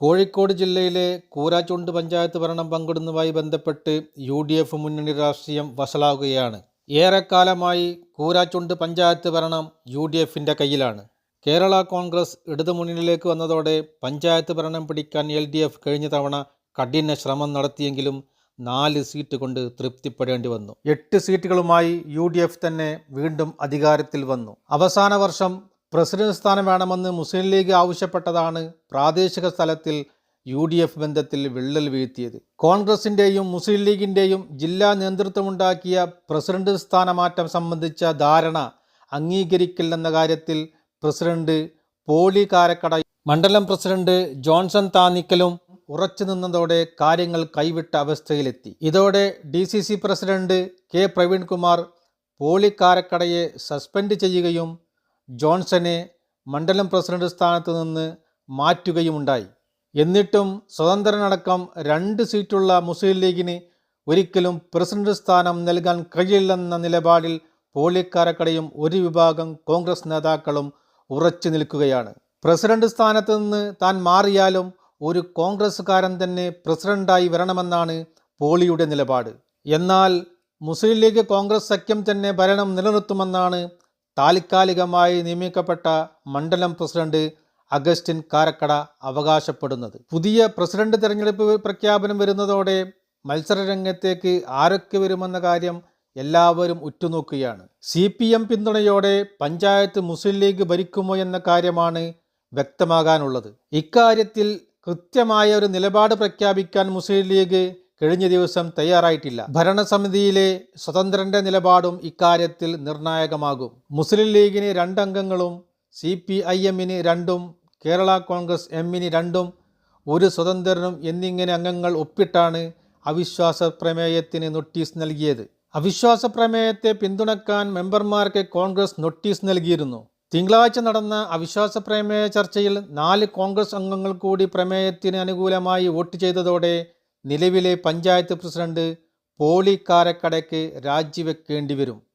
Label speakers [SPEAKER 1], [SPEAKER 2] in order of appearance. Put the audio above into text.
[SPEAKER 1] കോഴിക്കോട് ജില്ലയിലെ കൂരാച്ചുണ്ട് പഞ്ചായത്ത് ഭരണം പങ്കിടുന്നതുമായി ബന്ധപ്പെട്ട് യു ഡി എഫ് മുന്നണി രാഷ്ട്രീയം വഷളാകുകയാണ്. ഏറെക്കാലമായി കൂരാച്ചുണ്ട് പഞ്ചായത്ത് ഭരണം യു ഡി എഫിന്റെ കയ്യിലാണ്. കേരള കോൺഗ്രസ് ഇടതുമുന്നണിയിലേക്ക് വന്നതോടെ പഞ്ചായത്ത് ഭരണം പിടിക്കാൻ എൽ ഡി എഫ് കഴിഞ്ഞ തവണ കഠിന ശ്രമം നടത്തിയെങ്കിലും നാല് സീറ്റ് കൊണ്ട് തൃപ്തിപ്പെടേണ്ടി വന്നു. എട്ട് സീറ്റുകളുമായി യു ഡി എഫ് തന്നെ വീണ്ടും അധികാരത്തിൽ വന്നു. അവസാന വർഷം പ്രസിഡന്റ് സ്ഥാനം വേണമെന്ന് മുസ്ലിം ലീഗ് ആവശ്യപ്പെട്ടതാണ് പ്രാദേശിക സ്ഥലത്തിൽ യു ഡി എഫ് ബന്ധത്തിൽ വിള്ളൽ വീഴ്ത്തിയത്. കോൺഗ്രസിന്റെയും മുസ്ലിം ലീഗിന്റെയും ജില്ലാ നേതൃത്വമുണ്ടാക്കിയ പ്രസിഡന്റ് സ്ഥാനമാറ്റം സംബന്ധിച്ച ധാരണ അംഗീകരിക്കില്ലെന്ന കാര്യത്തിൽ പ്രസിഡന്റ് പോളി കാരക്കട മണ്ഡലം പ്രസിഡന്റ് ജോൺസൺ താനിക്കലും ഉറച്ചു നിന്നതോടെ കാര്യങ്ങൾ കൈവിട്ട അവസ്ഥയിലെത്തി. ഇതോടെ D C C president K Praveenkumar Poly കാരക്കടയെ suspend ചെയ്യുകയും ജോൺസനെ മണ്ഡലം പ്രസിഡന്റ് സ്ഥാനത്ത് നിന്ന് മാറ്റുകയുമുണ്ടായി. എന്നിട്ടും സ്വതന്ത്രനടക്കം രണ്ട് സീറ്റുള്ള മുസ്ലിം ലീഗിന് ഒരിക്കലും പ്രസിഡന്റ് സ്ഥാനം നൽകാൻ കഴിയില്ലെന്ന നിലപാടിൽ പോളിക്കാരക്കടയും ഒരു വിഭാഗം കോൺഗ്രസ് നേതാക്കളും ഉറച്ചു നിൽക്കുകയാണ്. പ്രസിഡന്റ് സ്ഥാനത്ത് നിന്ന് താൻ മാറിയാലും ഒരു കോൺഗ്രസ്സുകാരൻ തന്നെ പ്രസിഡന്റായി വരണമെന്നാണ് പോളിയുടെ നിലപാട്. എന്നാൽ മുസ്ലിം ലീഗ് കോൺഗ്രസ് സഖ്യം തന്നെ ഭരണം നിലനിർത്തുമെന്നാണ് താൽക്കാലികമായി നിയമിക്കപ്പെട്ട മണ്ഡലം പ്രസിഡന്റ് അഗസ്റ്റിൻ കാരക്കട അവകാശപ്പെടുന്നത്. പുതിയ പ്രസിഡന്റ് തെരഞ്ഞെടുപ്പ് പ്രഖ്യാപനം വരുന്നതോടെ മത്സരരംഗത്തേക്ക് ആരൊക്കെ വരുമെന്ന കാര്യം എല്ലാവരും ഉറ്റുനോക്കുകയാണ്. സി പി എം പിന്തുണയോടെ പഞ്ചായത്ത് മുസ്ലിം ലീഗ് ഭരിക്കുമോ എന്ന കാര്യമാണ് വ്യക്തമാകാനുള്ളത്. ഇക്കാര്യത്തിൽ കൃത്യമായ ഒരു നിലപാട് പ്രഖ്യാപിക്കാൻ മുസ്ലിം ലീഗ് കഴിഞ്ഞ ദിവസം തയ്യാറായിട്ടില്ല. ഭരണസമിതിയിലെ സ്വതന്ത്രന്റെ നിലപാടും ഇക്കാര്യത്തിൽ നിർണായകമാകും. മുസ്ലിം ലീഗിന് രണ്ടംഗങ്ങളും സി പി ഐ എമ്മിന് രണ്ടും കേരള കോൺഗ്രസ് എമ്മിന് രണ്ടും ഒരു സ്വതന്ത്രനും എന്നിങ്ങനെ അംഗങ്ങൾ ഒപ്പിട്ടാണ് അവിശ്വാസ പ്രമേയത്തിന് നോട്ടീസ് നൽകിയത്. അവിശ്വാസ പ്രമേയത്തെ പിന്തുണക്കാൻ മെമ്പർമാർക്ക് കോൺഗ്രസ് നോട്ടീസ് നൽകിയിരുന്നു. തിങ്കളാഴ്ച നടന്ന അവിശ്വാസ പ്രമേയ ചർച്ചയിൽ നാല് കോൺഗ്രസ് അംഗങ്ങൾ കൂടി പ്രമേയത്തിന് അനുകൂലമായി വോട്ട് ചെയ്തതോടെ നിലവിലെ പഞ്ചായത്ത് പ്രസിഡന്റ് പോളി കാരക്കടയ്ക്ക് രാജിവെക്കേണ്ടി വരും